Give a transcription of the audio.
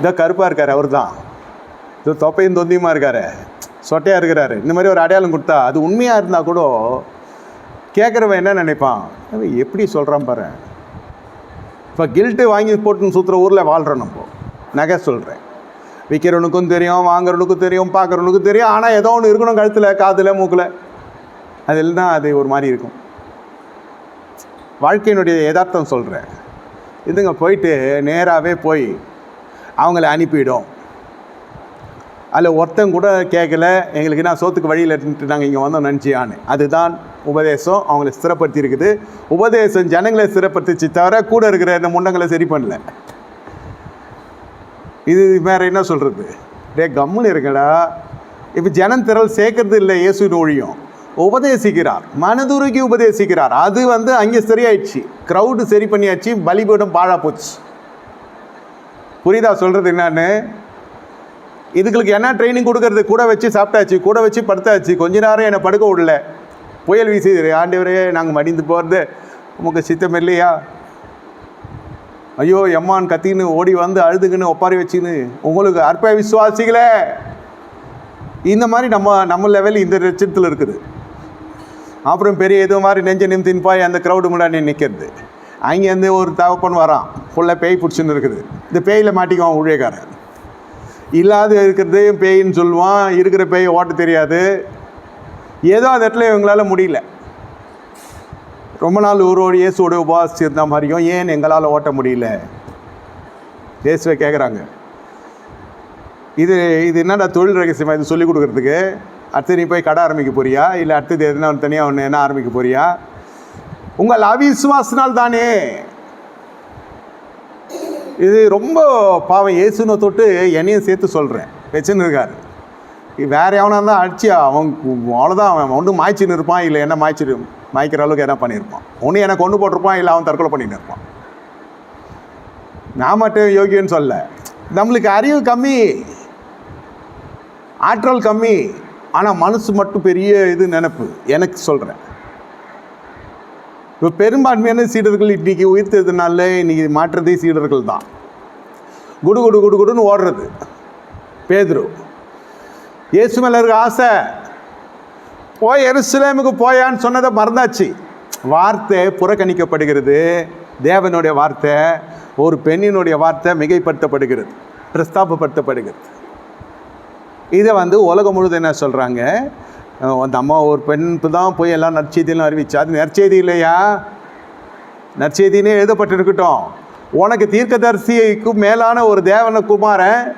இதோ கருப்பாக இருக்கார் அவர் தான் இதோ தொப்பையும் தொந்தியுமா இருக்கார். சொட்டையாக இருக்கிறாரு. இந்த மாதிரி ஒரு அடையாளம் கொடுத்தா அது உண்மையாக இருந்தால் கூட கேட்குறவன் என்ன நினைப்பான்? அவன் எப்படி சொல்கிறான் பாரு. இப்போ கில்ட்டு வாங்கி போட்டுன்னு சுற்றுற ஊரில் வாழ்கிறோம் நம்ம. நகை சொல்கிறேன் விற்கிறவனுக்கும் தெரியும் வாங்குறவனுக்கும் தெரியும் பார்க்குறவனுக்கும் தெரியும். ஆனால் ஏதோ ஒன்று இருக்கணும் கழுத்தில் காதில் மூக்கில். அது இல்லைனா அது ஒரு மாதிரி இருக்கும். வாழ்க்கையினுடைய யதார்த்தம் சொல்கிறேன் இதுங்க போயிட்டு நேராகவே போய் அவங்கள அனுப்பிவிடும் அதில் ஒருத்தன் கூட கேட்கல எங்களுக்கு நான் சோத்துக்கு வழியில் இருந்துட்டு நாங்கள் இங்கே வந்தோம் நினச்சியான்னு அதுதான் உபதேசம் அவங்கள ஸ்திரப்படுத்தி இருக்குது உபதேசம் ஜனங்களை ஸ்திரப்படுத்திச்சு தவிர கூட இருக்கிற இந்த முண்டங்களை சரி பண்ணல. இது வேற என்ன சொல்கிறது டே கம்முன்னு இருக்கடா. இப்போ ஜனம் திரள் சேர்க்கறது இல்லை இயேசு ஒழியும் உபதேசிக்கிறார். மனதுருகி உபதேசிக்கிறார். அது வந்து அங்கே சரியாயிடுச்சு. க்ரௌடு சரி பண்ணியாச்சு பலிபீடம் பாழா போச்சு. புரியுதா சொல்கிறது என்னன்னு? இதுகளுக்கு என்ன ட்ரைனிங் கொடுக்கறது? கூட வச்சு சாப்பிட்டாச்சு கூட வச்சு படுத்தாச்சு. கொஞ்ச நேரம் என்னை படுக்க விடல. புயல் வீசி ஆண்டவரே நாங்கள் மடிந்து போகிறது உமக்கு சித்தம் இல்லையா? ஐயோ எம்மான் கத்தின்னு ஓடி வந்து அழுதுங்கன்னு ஒப்பாரி வச்சுன்னு. உங்களுக்கு அற்ப விசுவாசிகளே! இந்த மாதிரி நம்ம நம்ம லெவல் இந்த லட்சத்தில் இருக்குது. அப்புறம் பெரிய இது மாதிரி நெஞ்ச நிமித்தின் போய் அந்த க்ரௌடு முன்னாடி நிற்கிறது அங்கேருந்து ஒரு தகப்பன் வரான். ஃபுல்லாக பேய் பிடிச்சின்னு இருக்குது. இந்த பேயில் மாட்டிக்குவான் ஊழியக்காரன். இல்லாத இருக்கிறதையும் பேயின்னு சொல்லுவான். இருக்கிற பேய் ஓட்ட தெரியாது. ஏதோ அந்த இடத்துல இவங்களால் முடியல. ரொம்ப நாள் ஒருவோடு இயேசுவோட உபவாசிச்சு இருந்த மாதிரியும் ஏன் எங்களால் ஓட்ட முடியல? இயேசுவை கேட்குறாங்க இது இது என்னடா தொழில் ரகசியமாக இது சொல்லிக் கொடுக்குறதுக்கு? அடுத்து நீ போய் கடை ஆரம்பிக்க போறியா? இல்லை அடுத்தது எதுனா தனியாக ஒன்று என்ன ஆரம்பிக்க போறியா? உங்கள் அவிசுவாசினால் தானே இது ரொம்ப பாவம் இயேசுனை தொட்டு என்னையும் சேர்த்து சொல்கிறேன் வச்சுன்னு இருக்கார். வேற எவனா இருந்தால் அடிச்சு அவன் அவ்வளோதான் அவன் ஒன்று மாய்ச்சின்னு இருப்பான் இல்லை என்ன மாய்ச்சிரு மாய்க்கிற அளவுக்கு என்ன பண்ணியிருப்பான் ஒன்று எனக்கு ஒன்று போட்டிருப்பான் இல்லை அவன் தற்கொலை பண்ணிட்டு இருப்பான். நான் மட்டும் யோகியன்னு சொல்ல நம்மளுக்கு அறிவு கம்மி ஆற்றல் கம்மி ஆனால் மனசு மட்டும் பெரிய இது நினப்பு. எனக்கு சொல்கிறேன் இப்போ பெரும்பான்மையான சீடர்கள் இன்றைக்கி உயிர்த்ததுனால இன்றைக்கி மாற்றதே சீடர்கள் தான். குடு குடு குடு குடுன்னு ஓடுறது. பேதுரு. இயேசு மேலே இருக்க ஆசை போய் எருசலேமுக்கு போயான்னு சொன்னதை மறந்தாச்சு. வார்த்தை புறக்கணிக்கப்படுகிறது. தேவனுடைய வார்த்தை ஒரு பெண்ணினுடைய வார்த்தை மிகைப்படுத்தப்படுகிறது பிரஸ்தாபப்படுத்தப்படுகிறது. இதை வந்து உலகம் முழுதும் என்ன சொல்கிறாங்க அந்த அம்மா ஒரு பெண்ணுக்கு தான் போய் எல்லாம் நற்செய்தியெல்லாம் அறிவிச்சா. அது நற்செய்தி இல்லையா? நற்செய்தினே எழுதப்பட்டிருக்கட்டும். உனக்கு தீர்க்கதரிசிக்கு மேலான ஒரு தேவன குமாரன்